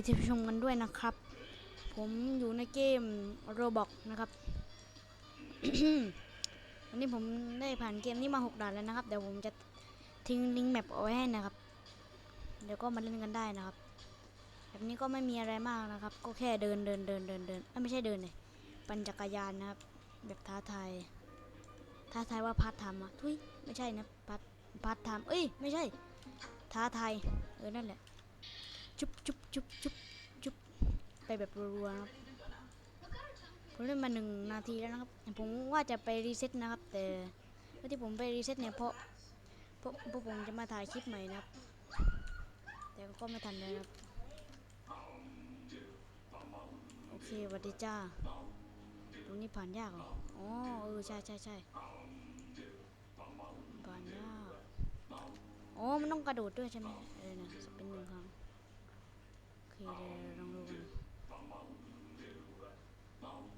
อกราบสวัสดีท่านผู้ชมกันด้วยนะครับ ผมอยู่ในเกมโรบอกนะครับวันนี้ผมได้ผ่านเกมนี้มา 6ด่านแล้วนะครับ เดี๋ยวผมจะทิ้งลิงก์แมปเอาไว้ให้นะครับ เดี๋ยวก็มาเล่นกันได้นะครับ แบบนี้ก็ไม่มีอะไรมากนะครับ ก็แค่เดินเดินเดินเดินเดินไม่ใช่เดินเลยปั่นจักรยานนะครับ แบบท้าทาย ท้าทายว่าพาร์ทไทม์อะทุยไม่ใช่นะพาร์ทพาร์ทไทม์เอ้ย ไม่ใช่ ท้าทาย เออ นั่นแหละ จุ๊บจุ๊บจุ๊บจุ๊บจุ๊บไปแบบรัวๆนะครับผมเล่นมาหนึ่งนาทีแล้วนะครับ ผมว่าจะไปรีเซ็ตนะครับ แต่ที่ผมไปรีเซ็ตเนี่ยเพราะเพราะเพราะผมจะมาถ่ายคลิปใหม่นะครับ แต่ก็ไม่ทันเลยนะครับ โอเคสวัสดีจ้าตรงนี้ผ่านยากเหรออ๋อเออใช่ใช่ใช่ผ่านยากอ๋อมันต้องกระโดดด้วยใช่ไหมเออนะเป็นหนึ่งครั้ง เคเดี๋ยวลองดูกัน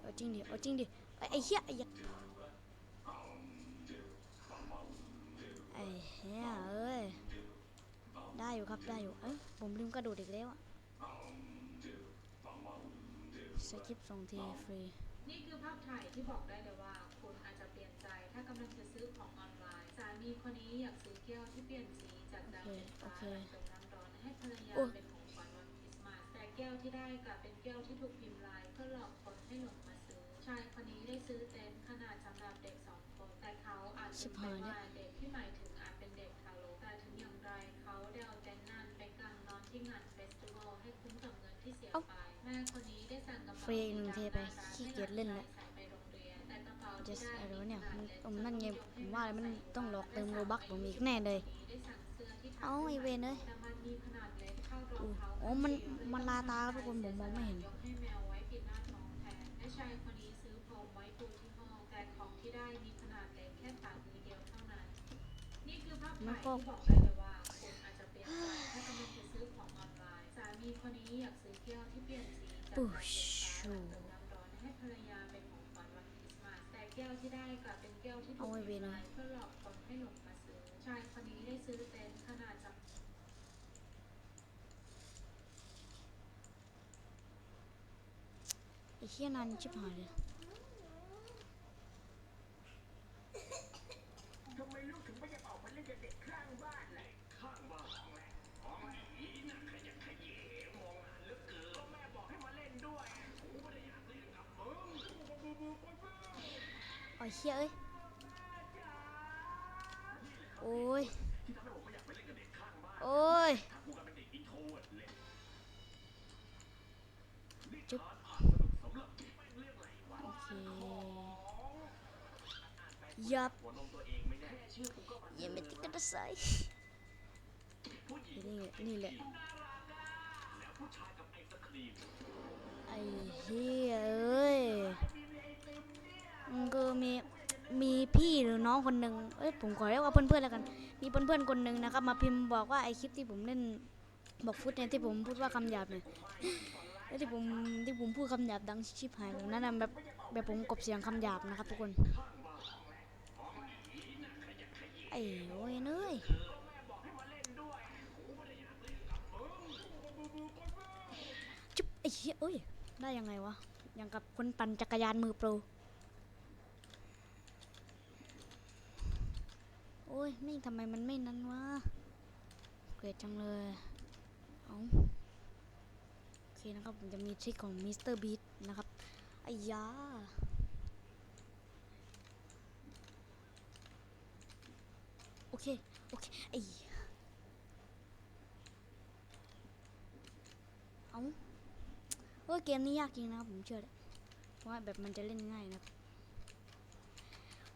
เอาจริงดิเอาจริงดิไอ้ไอ้เหี้ยไอ้เหี้ยไอ้เหี้ยเอ้ยได้อยู่ครับได้อยู่เอ้ยผมลืมกระโดดอีกแล้วอะสคริปต์สองทีฟรีนี่คือภาพถ่ายที่บอกได้เลยว่า คุณอาจจะเปลี่ยนใจถ้ากำลังจะซื้อของออนไลน์สามีคนนี้อยากซื้อแก้วที่เปลี่ยนสีจากดำเป็นฟ้าโอเคเติมน้ำร้อนให้ภรรยาโอ้เป็นของขวัญวันคริสต์มาส แต่แก้วที่ได้กลับเป็นแก้วที่ถูกพิมพ์ลายเพื่อหลอกคนให้หลงมาซื้อ ชายคนนี้ได้ซื้อเต็นท์ขนาดสำหรับเด็กสองคน แต่เขาอาจชิลืบมไปหายแล้วว่าเด็กที่หมายถึงอาจเป็นเด็กทารกแต่ถึงอย่างไรเขาได้เอาเต็นท์นั้นไปกางนอนที่งานเฟสติวัลให้คุ้มกับเงินที่เสียไปแม่คนนี้ได้สั่งกระเป๋าฟรีอีกหนึ่งเทไปขี้เกียจเล่นแล้วใส่ไปโรงเรียนแต่กระเป๋าจะที่ได้อะไรวะเนี่ยขมันดผมนั่นไงผมว่าแล้วมันต้องหลอกเติมโลบักผมอีกแน่เลยได้สั่ง เสื้อที่เอาไอเวนเอ้ยแต่มันมีขนาดเล็กเท่ารองเท้าโอ้มันมันลาตาครับทุกคนผมมองไม่เห็นยกให้แมวไว้ปิดหน้าท้องแทนและชายคนนี้ซื้อพรมไว้ปูที่ห้องแต่ของที่ได้มีขนาดเล็กแค่ฝ่ามือเดียวเท่านั้น นี่คือภาพถ่ายที่บอกได้เลยว่าคุณอาจจะเปลี่ยนใจถ้ากำลังจะซื้อของออนไลน์สามีคนนี้อยากซื้อแก้วที่เปลี่ยนสีจากปุ๊ดำชเป็นฟ้าเติมน้ำร้อนให้ภรรยาเป็นของขวัญวันคริสต์มาสแต่แก้วที่ได้กลับเป็นแก้วที่ถูเอากไว้เวพิมรพ์นะลายเพื่อหลอกคนให้หลงมาซื้อชายคนนี้ได้ซื้อเต็นท์ขนาดจำ ไอ้เหี้ยนันชิบหายเลย ทำไมลูกถึงไม่จะออกมาเล่นกับเด็กข้างบ้านเลยข้างบ้านของแม่ของผีน่ะขยันขยเยมองหาเหลึกเกินก็แม่บอกให้มาเล่นด้วยกูไม่ได้อยากเล่นกับมึงบูบูบูบูบู ไอ้เหี้ยเอ้ย โอ้ย ที่ทำให้ผมไม่อยากไปเล่นกับเด็กข้างบ้าน โอ้ย ถ้ากูกลายเป็นเด็กอินโทรเวิร์ดเลยนี่ จุ๊บ ทานอ่านสนุกสำหรับที่แม่งเรื่องอะไรวะ โอเค ของ ยับหัวนมตัวเองไม่ได้แค่ชื่อกูก็มันยังไม่ติดกระใสผู้หญิงนี่นี่แหละน่ารักอะแล้วผู้ชายกับไอศครีมไอ้เหี้ยเอ้ยมันก็มีมีพี่หรือน้องคนหนึ่งเอ้ยผมขอเรียกว่าเพื่อนๆแล้วกัน มีเพื่อนๆคนหนึ่งนะครับ มาพิมพ์บอกว่าไอคลิปที่ผมเล่นบอกฟุตเนี่ยที่ผมพูดว่าคำหยาบเนี่ยแล้วที่ผมที่ผมพูดคำหยาบดังชิบหายแบบนั้นนะแบบแบบผมกลบเสียงคำหยาบนะครับทุกคนไอ้โอ้ยเนยจุ๊บไอ้เหี้ยเอ้ยได้ยังไงวะอย่างกับคนปั่นจักรยานมือโปรโอ้ยไม่ทำไมมันไม่นั้นวะเกลียดจังเลยเอาโอเคนะครับผมจะมีทริคของมิสเตอร์บีทนะครับไอ้ยา อเค โอเค ไอ้ เอาเออเกมนี้ยากจริงนะครับผมเชื่อเลยเพราะว่าแบบมันจะเล่นง่ายนะครับ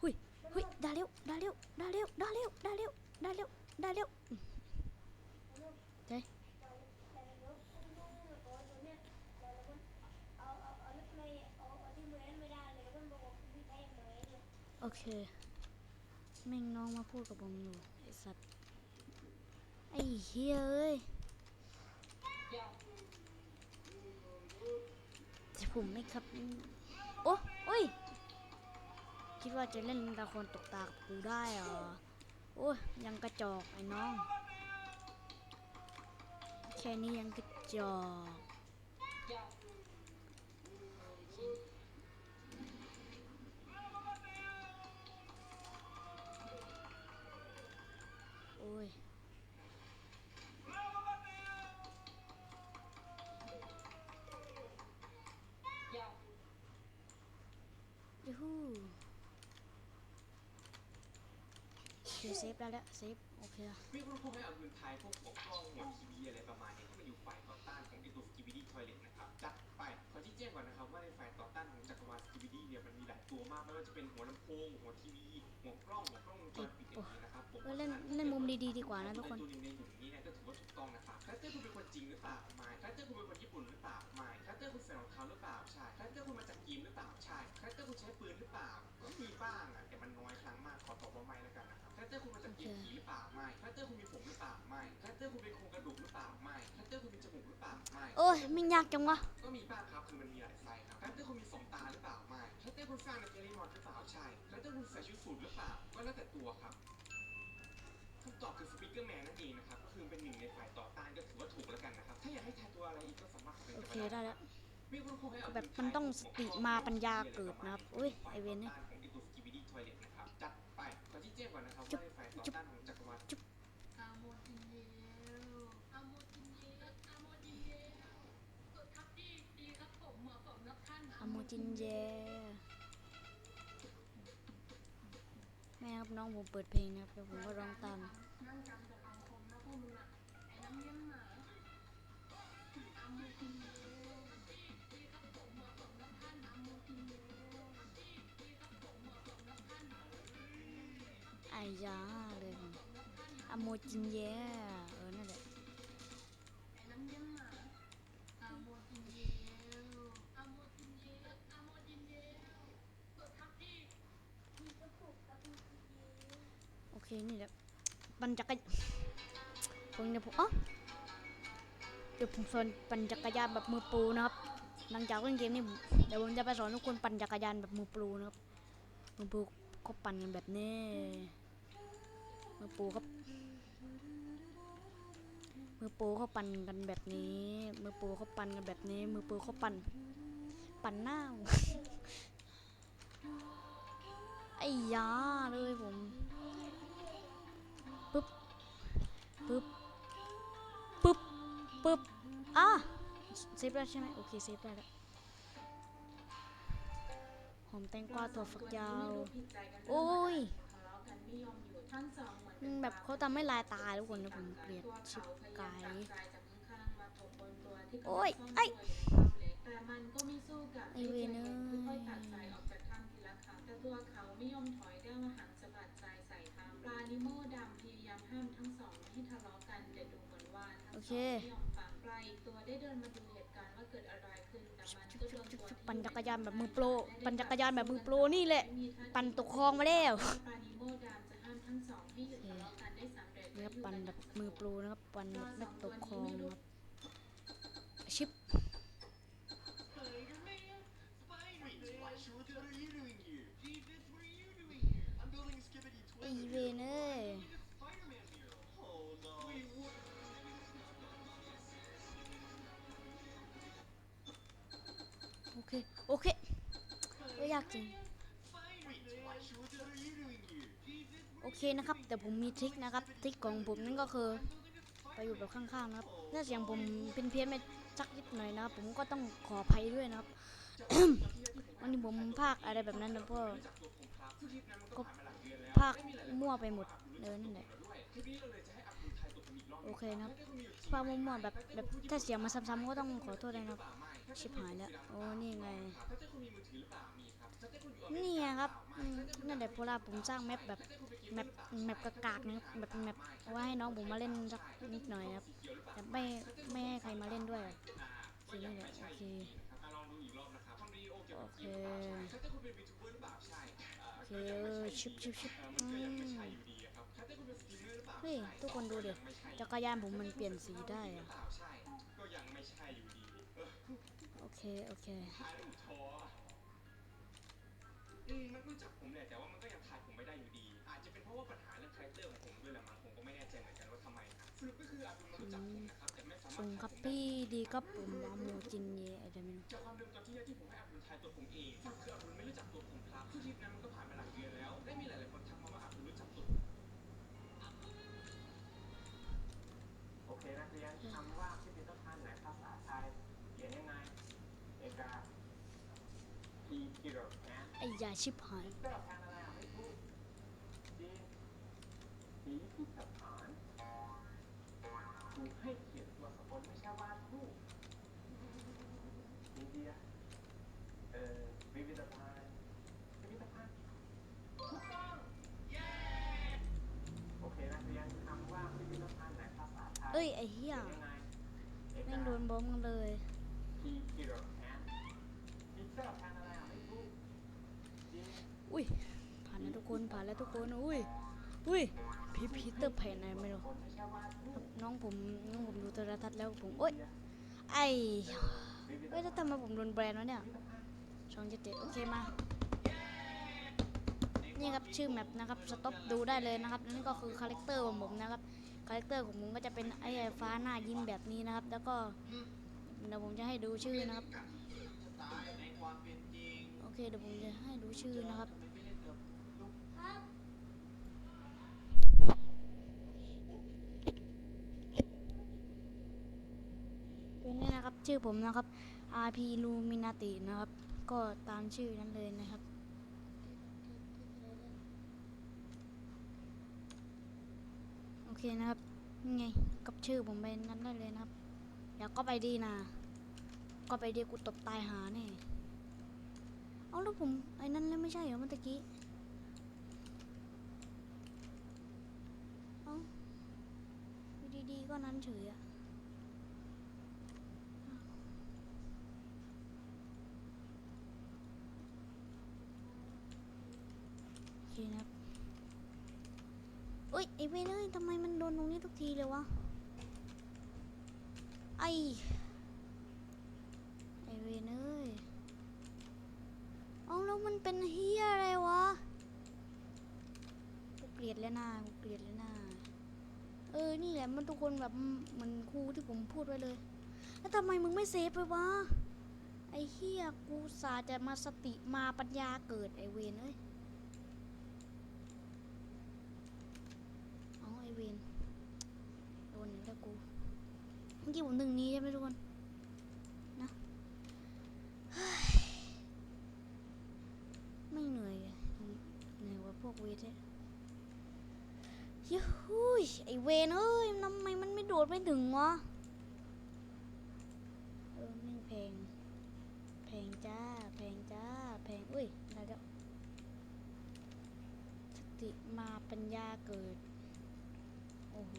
หุยหุยได้เร็วได้เร็วได้เร็วได้เร็วได้เร็วได้เร็วได้เร็วอืมเฮ้ยโอเค แม่งน้องมาพูดกับผมอยู่ไอสัตว์ไอเฮียเอ้ยแต่ผมไม่ครับ โอ้โอ้ย คิดว่าจะเล่นตะคนตกตากับกูได้เหรอ โอ้ยยังกระจอกไอ้น้อง แค่นี้ยังกระจอก อ้ยยูฮูโอเคเซฟได้แล้วเซฟโอเคอะมีคุณครูให้เอาเงินไทยพวกหัวกล้องหัวทีวีอะไรประมาณนี้ที่มันอยู่ฝ่ายต่อต้านของไอตัวสกิบิดี้ทอยเลตนะครับจัดไปขอที่แจ้งก่อนนะครับว่าในฝ่ายต่อต้านของจักรวาลสกิบิดี้เนี่ยมันมีหลายตัวมากไม่ว่าจะเป็นหัวลำโพงหัวทีวี หัวกล้องหัวกล้องวงจรปิดอย่างนี้นะเล่นเล่นมุมดีๆดีกว่านะทุกคนตัวหนึ่งในหนึ่งนี้เนี่ยก็ถือว่าถูกต้องนะครับคาแรคเตอร์คุณเป็นคนจริงหรือเปล่าไม่คาแรคเตอร์คุณเป็นคนญี่ปุ่นหรือเปล่าไม่คาแรคเตอร์คุณใส่รองเท้าหรือเปล่าใช่คาแรคเตอร์คุณมาจากจีนหรือเปล่าใช่คาแรคเตอร์คุณใช้ปืนหรือเปล่าก็มีบ้างอะแต่มันน้อยครั้งมากขอตอบว่าไม่แล้วกันนะครับคาแรคเตอร์คุณมาจากเกมผีหรือเปล่าไม่คาแรคเตอร์คุณมีผมหรือเปล่าไม่คาแรคเตอร์คุณเป็นโครงกระดูกหรือเปล่าไม่คาแรคเตอร์คุณมีจมูกหรือเปล่าไม่โอ้ยไม่ยากจังวะก็มีบ้างครับคือมันมีหลายไซส์ครับคาแรคเตอร์คุณมีสองตาหรือเปล่าไม่คาแรคเตอร์คุณสร้างในเกลิมอนหรือเปล่า ใช่คาแรคเตอร์คุณใส่ชุดสูทหรือเปล่า ก็แล้วแต่ตัวครับคำตอบคือสปีกเกอร์แมนนั่นเองนะครับก็คือเป็นหนึ่งในฝ่ายต่อต้านก็ถือว่าถูกแล้วกันนะครับ ถ้าอยากให้ทายตัวอะไรอีกก็สามารถคอมเมนต์โอกันเคมาได้ได้แล้ว มีคุณครูให้เอาแบบมันต้องสติมาปัญญาเกิดนะครับอุ้ยไอเวนเนี่ยของไอตัวสกิบิดี้ทอยเลตนะครับ จัดไปขอที่แจ้งก่อนนะครับว่าในฝ่ายต่อต้านของจักรวาลอาโมจินเยลอาโมจินเยลอาโมจินเยลกดครับดีดีครับผมเหมาะสมรับท่านอโมจินเย ให้ครับน้องผมเปิดเพลงนะครับแล้วผมก็ร้องตามไอ้ยาเลยผมอโมจินแย่ เคนี่แหละปั่นจักรยผมเดี๋ยวผมอ๋อเดี๋ยวผมสอนปั่นจักรยานแบบมือปรนะครับ หลังจากเล่นเกมนี้เดี๋ยวผมจะไปสอนทุกคนปั่นจักรยานแบบมือปรนะครับ มือปรก็ปั่นกันแบบนี้ มือปรครับ มือปรเขาปั่นกันแบบนี้ มือปรเขาปั่นกันแบบนี้ มือปรเขาปั่น ปั่นหน้าไอ้ยาเลยผม ปึ๊บปึ๊บปึ๊บอะเซฟได้ใช่ไหมโอเคเซฟได้แล้วหอมแตงกวาถั่วฝักยาว โอ้ยแบบเขาทำให้ลายตาทุกคนนะผมเกลียดชิบกายโอ้ย ไอ้แต่มันก็ไม่สู้กับไอ้เวรเอ้ยค่อยๆตัดสายออกจากถ้ำทีละครั้ เคองไม่ยอมฟังปลาอีกตัวได้เดินมาดูเหตุการณ์ว่าเกิดอะไรขึ้นแต่มันก็โดนตัวที่ปั่นจักรยานแบบมือโปร ปั่นจักรยานแบบมือโปรนี่แหละ ปั่นตกคลองมาแล้วนะห้ามทั้งสองให้หยุดทะเลาะกันได้สำเร็จนี่ครับปั่นแบบมือโปรนะครับ ปั่นแบบไม่ตกคลองนะครับชิปไอ้ Toilet. เวนเอ้ย โอเคโอเคก็ยากจริง โอเคนะครับ แต่ผมมีทริคนะครับทริคของผมนั่นก็คือไปอยู่แบบข้างๆนะครับถ้าเสียงผมเป็นเพี้ยนไปสักนิดหน่อยนะครับผมก็ต้องขออภัยด้วยนะครับวันนี้ผมพากอะไรแบบนั้นนะเพราะจากตัวผมครับซึ่งคลิปนั้นมันก็ผ่านมาหลายเดือนแล้วพากมั่วไปหมดเลยนั่นแหละ โอเคนะครับพากมั่วๆแบบแบบถ้าเสียงมาซ้ำๆก็ต้องขอโทษด้วยนะครับชิบหายแล้วโอ้นี่ไงนี่ครับนั่นแหละเพราะว่าผมสร้างแมปแบบแมปแมปกากๆนะครับแบบแมปเอาไว้ให้น้องผมมาเล่นสักนิดหน่อยครับแต่ไม่ไม่ให้ใครมาเล่นด้วยโอนี่แหละโอเคลองดูอีกรอบนะครับทำวิดีโอเกี่ยโอเคเกมหรือเคโอเคชิบชิบชิบอืม นก็ยังไม่มใช่อยู่ดีอะครับถ้าเจ้าคุณเป็นสตรีมเมอร์หรือเปล่าเฮ้ยทุกคนดูดิจักรยานผมมันเปลี่ยนสีได้อะเปล่าใช่ก็ยังไม่ใช่อยู่ดีเออโอเค โอเคทายถูกท้ออืมมันรู้จักผมแหละแต่ว่ามันก็ยังทายผมไม่ได้อยู่ดี อาจจะเป็นเพราะว่าปัญหาเรื่องคาแรคเตอร์ของผมด้วยแหละมั้งผมก็ไม่แน่ใจเหมือนกันว่าทำไมนะสรุปก็คืออับดุลมารู้จักผมนะครับแต่ไม่สามารถส่งครับพี่ดีครับผมอาโมจินเยอะไรไม่รู้จากความเดิมตอนที่แรกที่ผมให้อับดุลทายตัวผมเองสรุปคืออับดุลไม่รู้จักตัวผมครับคือทริปนั้นมันก็ผ่านมาหลายเดือนแล้วได้มีหลายๆคนทัก คำว่าพิพิธภัณฑ์ไหนภาษาไทยเขียนยังไงเอกาพีกิโลแอนไอ้ยาชิบหายพิพิธภัณฑ์อะไรอะไม่พูดจีนพิพิธภัณฑ์ถูกให้เขียนตัวสะกดไม่ใช่วาดรูปอินเดียเอ่อพิพิธภัณฑ์พิพิธภัณฑ์ถูกต้องเย้โอเคนักเรียนคำว่าพิพิธภัณฑ์ไหนภาษาไทย เอ้ยไอ้เหี้ยไงเอกแม่งโดนบอมกันเลยอุ้ยผ่านแล้วทุกคนผ่านแล้วทุกคนอุ้ยอุ้ยพีพีเตอร์แผ่นไหนไม่รู้น้องผมน้องผมดูโทรทัศน์แล้วผมโอ๊ยไอ้เอ้ยแล้วทำไมผมโดนแบรนด์วะเนี่ยช่องเจ็ดเจ็ดโอเคมานี่ครับชื่อแมปนะครับสต็อปดูได้เลยนะครับนี่นก็คือคาแรคเตอร์ของผมนะครับ คาแรคเตอร์ของผมก็จะเป็นไอ้ฟ้าหน้ายิ้มแบบนี้นะครับ แล้วก็เดี๋ยวผมจะให้ดูชื่อนะครับโอเคเดี๋ยวผมจะให้ดูชื่อนะครับเล่นเป็นนี่นะครับชื่อผมนะครับ RP Luminati นะครับ ก็ตามชื่อนั้นเลยนะครับ โอ เคนะครับนี่ไงกับชื่อผมไปนั้นได้เลยนะครับเดี๋ยวก็ไปดีนะ ก็ไปดีกูตบตายหาแน่เอาแล้วผมไอ้นั่นแล้วไม่ใช่เหรอเมื่อกี้เอาดีๆก็นั้นเฉยอะโอเคนะครับ อ้ยไอเวนเอ้ยทำไมมันโดนตรงนี้ทุกทีเลยวะ ไอไอเวนเอ้ยเอาแล้วมันเป็นเฮียอะไรวะ กูเกลียดแล้วนะกูเกลียดแล้วนะเออ นี่แหละมันทุกคนแบบเหมือนครูที่ผมพูดไว้เลย แล้วทำไมมึงไม่เซฟไปวะ ไอเฮียกูสาจะมาสติมาปัญญาเกิดไอเวนเอ้ย เอาไอเวนโดนอี กูเมื่อกี้ผมหนึ่งนี้ใช่ไหมทุกคนนะไม่เหนื่อยเหนื่อยกว่าพวกเวทเนี่ยยูหูยไอเวนเอ้ยทำไมมันไม่โดดไม่ถึงวะเออแม่งแพงแพงจ้าแพงจ้าแพงอุ้ยได้แล้วสติมาปัญญาเกิด โอ้โห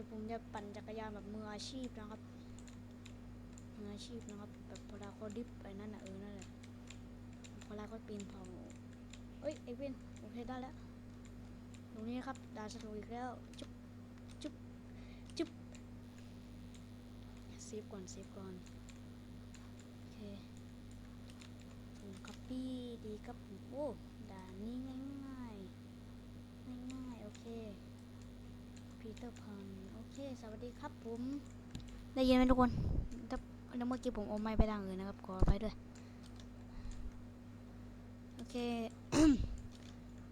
ดี๋ยวผมจะปั่นจักรยานแบบมืออาชีพนะครับมืออาชีพนะครับแบบเวลาเขาดิฟไปนั่นน่ะเออนั่นแหละเวลาเขาปีนเผาเอ้ยไอ้เวนโอเคได้แล้วตรงนี้ครับดาสโลอีกแล้วจุ๊บจุ๊บจุ๊บเซฟก่อนเซฟก่อนโอเคถึงคัปปี้ดีครับผมโอ้ด่านี้ง่ายๆง่ายโอเค พีเตอร์พันโอเค สวัสดีครับผม ได้ยินไหมทุกคนถ้าแล้วเมื่อกี้ผมเอาไม้ไปทางอื่นนะครับ ขออภัยด้วย โอเค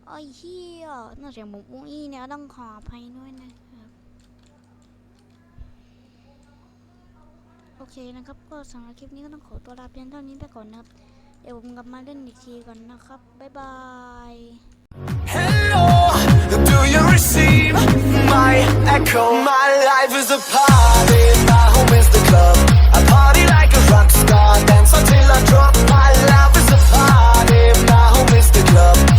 ไอ้เหี้ยน่าเสียงผมอุ้งอี้เนี่ยต้องขออภัยด้วยนะครับ โอเคนะครับ ก็สำหรับคลิปนี้ก็ต้องขอตัวลาเพียงเท่านี้ไปก่อนนะครับ เดี๋ยวผมกลับมาเล่นอีกทีก่อนนะครับ บ๊ายบาย my echo My life is a party, my home is the club. I party like a rock star, dance until I drop. My life is a party, my home is the club.